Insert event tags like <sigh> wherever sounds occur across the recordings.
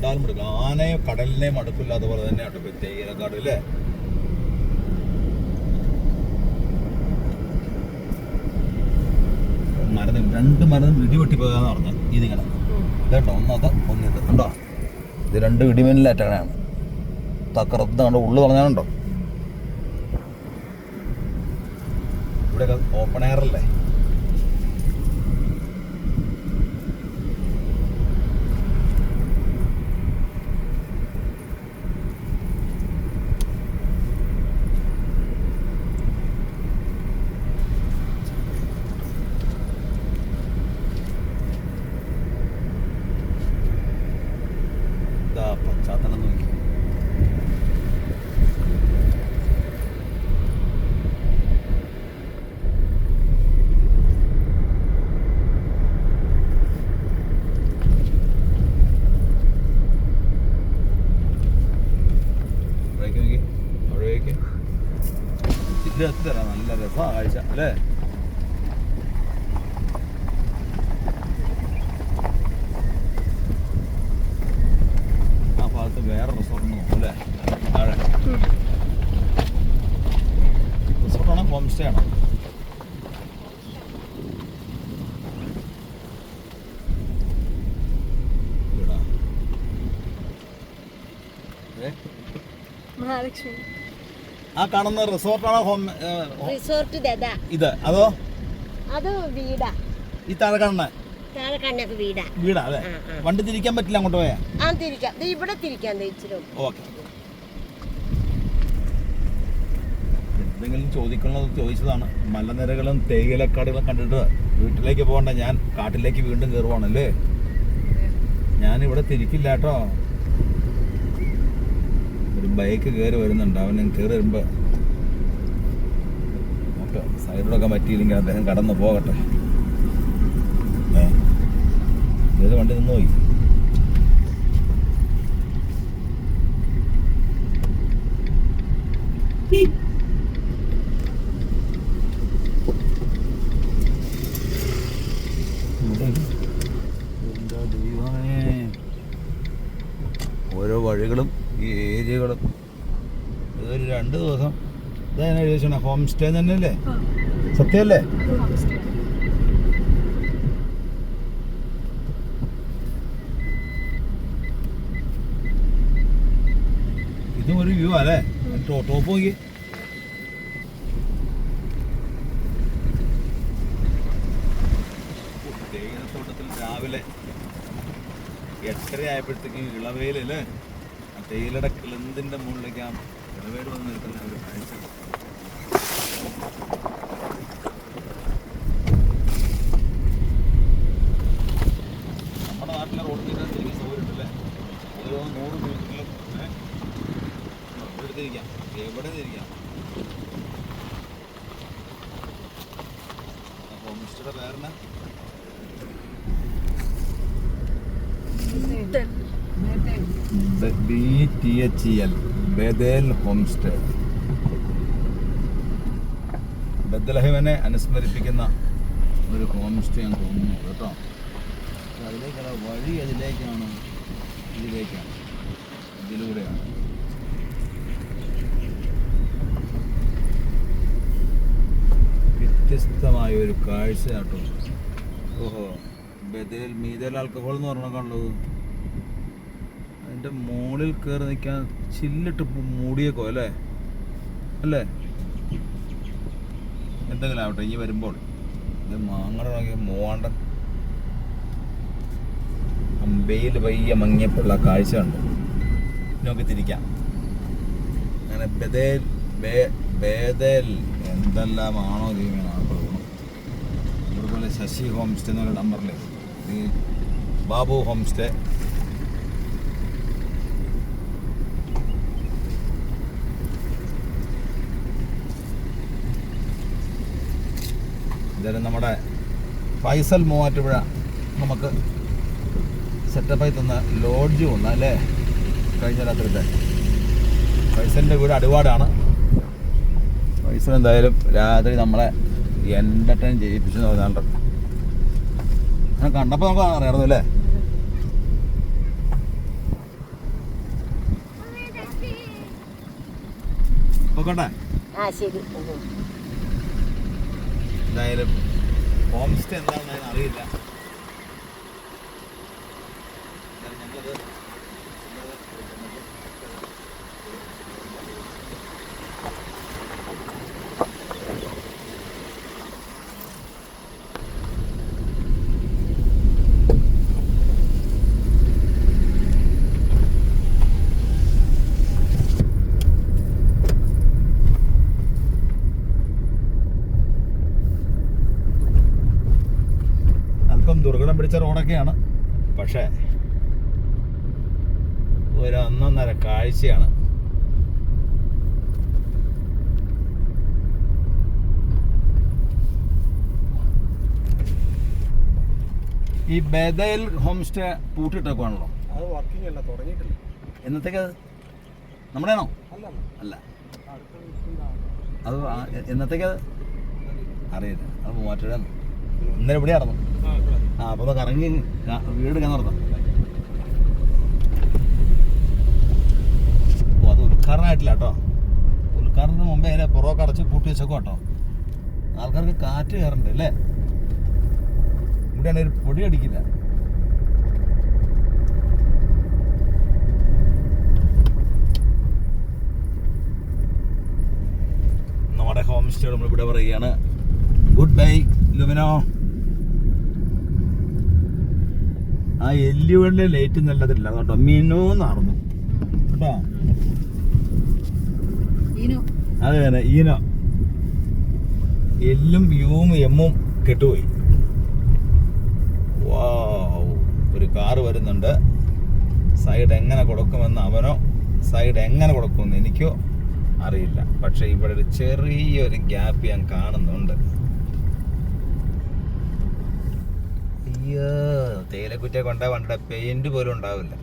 കണ്ടാലും മടുക്കും ആനയെ കടലിനെ മടുക്കില്ല അതുപോലെ തന്നെ ഉണ്ട് തേയിലക്കാട് അല്ലേ? മരുന്ന് രണ്ട് മരുന്ന് ഇടിവെട്ടി പോകാന്ന് പറഞ്ഞ. ഇതിങ്ങനെ ഇതുണ്ടോ ഒന്നത് ഒന്നിത്. ഉണ്ടോ ഇത് രണ്ട് ഇടിമിന്നലായിട്ടാണ് തക്കറത്ത് കണ്ടോ ഉള്ളു പറഞ്ഞാണുണ്ടോ ഇവിടെ ഓപ്പൺ എയർ അല്ലേ ഇതാ പശ്ചാത്തലം നോക്കി അവിടേക്ക് നോക്കി അവിടേക്ക് ഇതിൽ എത്തി തരാം നല്ല രസമാണ് കാഴ്ച അല്ലേ ആ ഭാഗത്ത് വേറെ റിസോർട്ട് നോക്കും അല്ലേ താഴെ റിസോർട്ടാണോ ഹോം സ്റ്റേ ആണോ വീടാ. ആ കാണുന്ന റിസോർട്ടാണോ ഹോം റിസോർട്ട് ഇത് അതോ? അത് വീടാ. ഈ താഴെ കാണുന്ന വീടാ. വീടാ ആ. വണ്ടി തിരിക്കാൻ പറ്റില്ല അങ്ങോട്ട് പോയാ? ആ തിരിക്കാം. ദേ ഇവിടെ തിരിക്കാൻ ഓക്കെ. എന്തെങ്കിലും ചോദിക്കണമെന്ന് ചോദിച്ചതാണ്. മലനിരകളും തേയിലക്കാടുകളും കണ്ടിട്ട് വീട്ടിലേക്ക് പോകണ്ട. ഞാൻ കാട്ടിലേക്ക് വീണ്ടും കയറുവാണല്ലേ ഞാൻ ഇവിടെ തിരിക്കില്ല കേട്ടോ. ബൈക്ക് കയറി വരുന്നുണ്ട്. അവൻ കയറി വരുമ്പോ സൈഡിലൊക്കെ പറ്റിയില്ലെങ്കിൽ അദ്ദേഹം കടന്നു പോകട്ടെ. ഏ? വണ്ടി നിന്ന് പോയി? ഓരോ വഴികളും ഈ ഏരിയകളും. ഇതൊരു രണ്ട് ദിവസം ഇതെങ്ങനെ ചോദിച്ചാണ് ഹോം സ്റ്റേ തന്നെയല്ലേ? സത്യമല്ലേ? ഇതും ഒരു വ്യൂ അല്ലേ? ടോപ്പ് നോക്കി എട്ടര ആയപ്പോഴത്തേക്കും ഇളവേലല്ലേ ആ തേയിലയുടെ കിളന്തിന്റെ മുകളിലേക്ക് ആ ഇളവേട് വന്ന് നിൽക്കുന്ന ഒരു കാഴ്ച. നമ്മുടെ എവിടെ തിരിക്കാം? ഹോം സ്റ്റേയുടെ പേരെന്നാ? ബി ടി എൽ ബദലഹിമനെ അനുസ്മരിപ്പിക്കുന്ന ഒരു ഹോം സ്റ്റേ എന്ന് തോന്നുന്നു കേട്ടോ. അതിലേക്കുള്ള വഴി അതിലേക്കാണ് ഇതിലേക്കാണ് ഇതിലൂടെയാണ്. വ്യത്യസ്തമായ ഒരു കാഴ്ച കേട്ടോ ഓഹോ. ബദേൽ മീതൽ ആൽക്കഹോൾ എന്ന് പറഞ്ഞുള്ളത് അതിന്റെ മോളിൽ കയറി നിൽക്കാൻ ചില്ലിട്ട് മൂടിയേക്കോ അല്ലേ? അല്ലേ? എന്തെങ്കിലും ആവട്ടെ ഇനി വരുമ്പോൾ. ഇത് മാങ്ങയുടെ നോക്കിയ വെയിൽ പയ്യെ മങ്ങിയപ്പോഴുള്ള കാഴ്ച ഉണ്ട് നോക്കി തിരിക്കാം. അങ്ങനെ ബദേൽ ബേദേൽ എന്തെല്ലാമാണോ ദൈവമാണ് അതുപോലെ ശശി ഹോം സ്റ്റേ എന്നൊരു നമ്പറിൽ ഈ ബാബു ഹോം സ്റ്റേ എന്തായാലും നമ്മുടെ ഫൈസൽ മൂവാറ്റുപുഴ നമുക്ക് സെറ്റപ്പായി തന്ന ലോഡ്ജ് ഒന്ന് അല്ലേ? കഴിഞ്ഞ രാത്രിത്തെ. ഫൈസലിന്റെ വീട് അടിപാടാണ് ഫൈസൽ എന്തായാലും രാത്രി നമ്മളെ എന്റർടൈൻ ചെയ്യിപ്പിച്ചെന്ന് പറഞ്ഞാൽ അങ്ങനെ കണ്ടപ്പോൾ നമുക്ക് അറിയാമായിരുന്നു അല്ലേ? പൊക്കോട്ടെ? ആ ശരി. എന്തായാലും ഹോം സ്റ്റേ എന്താണെന്ന് അറിയില്ല. ഞങ്ങളത് പിടിച്ച പക്ഷേ ഒരു ഒന്നൊന്നര കാഴ്ചയാണ്. ഈ ബദൽ ഹോം സ്റ്റേ പൂട്ടിട്ടേക്കുവാണല്ലോ? അത് വർക്കിംഗ് അല്ല തുടങ്ങിയിട്ടില്ല. എന്നത്തേക്ക് നമ്മുടെയാണോ? നമ്മുടെ ആണോ അല്ല. അല്ല അത് എന്നത്തേക്കത് അറിയില്ല. അത് മൂവാറ്റുപുഴ ഇന്നലെ ഇവിടെ നടന്നു ആ അപ്പൊ ആ അപ്പോൾ കറങ്ങി വീട് ഞാൻ നടന്നു. അത് ഉദ്ഘാടനമായിട്ടില്ല കേട്ടോ. ഉദ്ഘാടനത്തിന് മുമ്പേ അതിനെ പുറമൊക്കെ അടച്ച് പൂട്ടി വെച്ചേക്കും കേട്ടോ. ആൾക്കാർക്ക് കാറ്റ് കയറണ്ട് അല്ലേ? ഇവിടെയാണെങ്കിൽ ഒരു പൊടി അടിക്കില്ല. നമ്മുടെ ഹോം സ്റ്റേ നമ്മൾ ഇവിടെ പറയുകയാണ്. ഗുഡ് ബൈ ലുമിനോ ആ എല്ലുകളിലെ ലൈറ്റ് നല്ലതില്ല. കേട്ടോ മിനു നടന്നു കേട്ടോ? അതെ തന്നെ ഈനോ. എല്ലും യുവും എമ്മും കെട്ടുപോയി. ഒരു കാറ് വരുന്നുണ്ട്. സൈഡ് എങ്ങനെ കൊടുക്കുമെന്ന് അവനോ സൈഡ് എങ്ങനെ കൊടുക്കുമെന്ന് എനിക്കോ അറിയില്ല. പക്ഷെ ഇവിടെ ഒരു ചെറിയൊരു ഗ്യാപ്പ് ഞാൻ കാണുന്നുണ്ട്. അയ്യോ തേയിലക്കുറ്റിയെ കൊണ്ട വണ്ടിയുടെ പെയിന്റ് പോലും ഉണ്ടാവില്ല.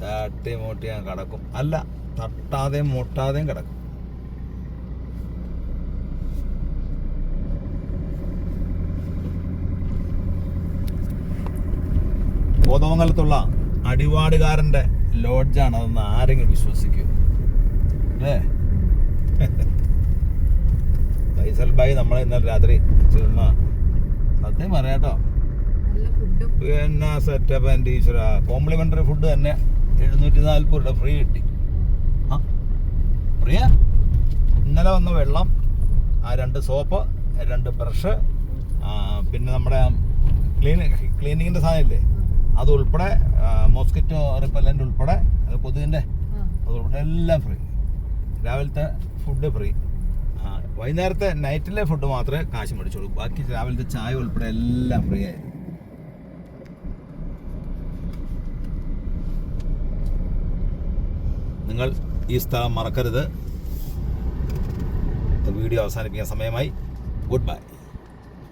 തട്ടി മൂട്ടി ഞാൻ കിടക്കും. അല്ല തട്ടാതെയും മുട്ടാതെയും കിടക്കും. കോതമംഗലത്തുള്ള അടിവാടുകാരന്റെ ലോഡ്ജാണ് അതെന്ന് ആരെങ്കിലും വിശ്വസിക്കൂ. അല്ലേ? <laughs> ഫൈസൽ ഭായി നമ്മളെ ഇന്നലെ രാത്രി ചുമ്മാ സത്യം പറയാട്ടോ. എന്നാ സെറ്റപ്പ് എന്റെ ഈശ്വര കോംപ്ലിമെന്ററി ഫുഡ് തന്നെ എഴുന്നൂറ്റി നാൽപ്പത് രൂപ ഫ്രീ കിട്ടി. ആ പ്രിയ ഇന്നലെ വന്ന വെള്ളം ആ രണ്ട് സോപ്പ് രണ്ട് ബ്രഷ് പിന്നെ നമ്മുടെ ക്ലീനിങ് ക്ലീനിങ്ങിന്റെ സാധനമില്ലേ? അത് ഉൾപ്പെടെ മോസ്കിറ്റോ റിപ്പല്ലന്റ് ഉൾപ്പെടെ അത് കൊതുകിന്റെ അത് ഉൾപ്പെടെ എല്ലാം ഫ്രീ രാവിലത്തെ ഫുഡ് ഫ്രീ വൈകുന്നേരത്തെ നൈറ്റിലെ ഫുഡ് മാത്രമേ കാശ് മേടിച്ചോളൂ ബാക്കി രാവിലത്തെ ചായ ഉൾപ്പെടെ എല്ലാം ഫ്രീ ആയിരുന്നു. നിങ്ങൾ ഈ സ്ഥലം മറക്കരുത്. വീഡിയോ അവസാനിപ്പിക്കാൻ സമയമായി. Good bye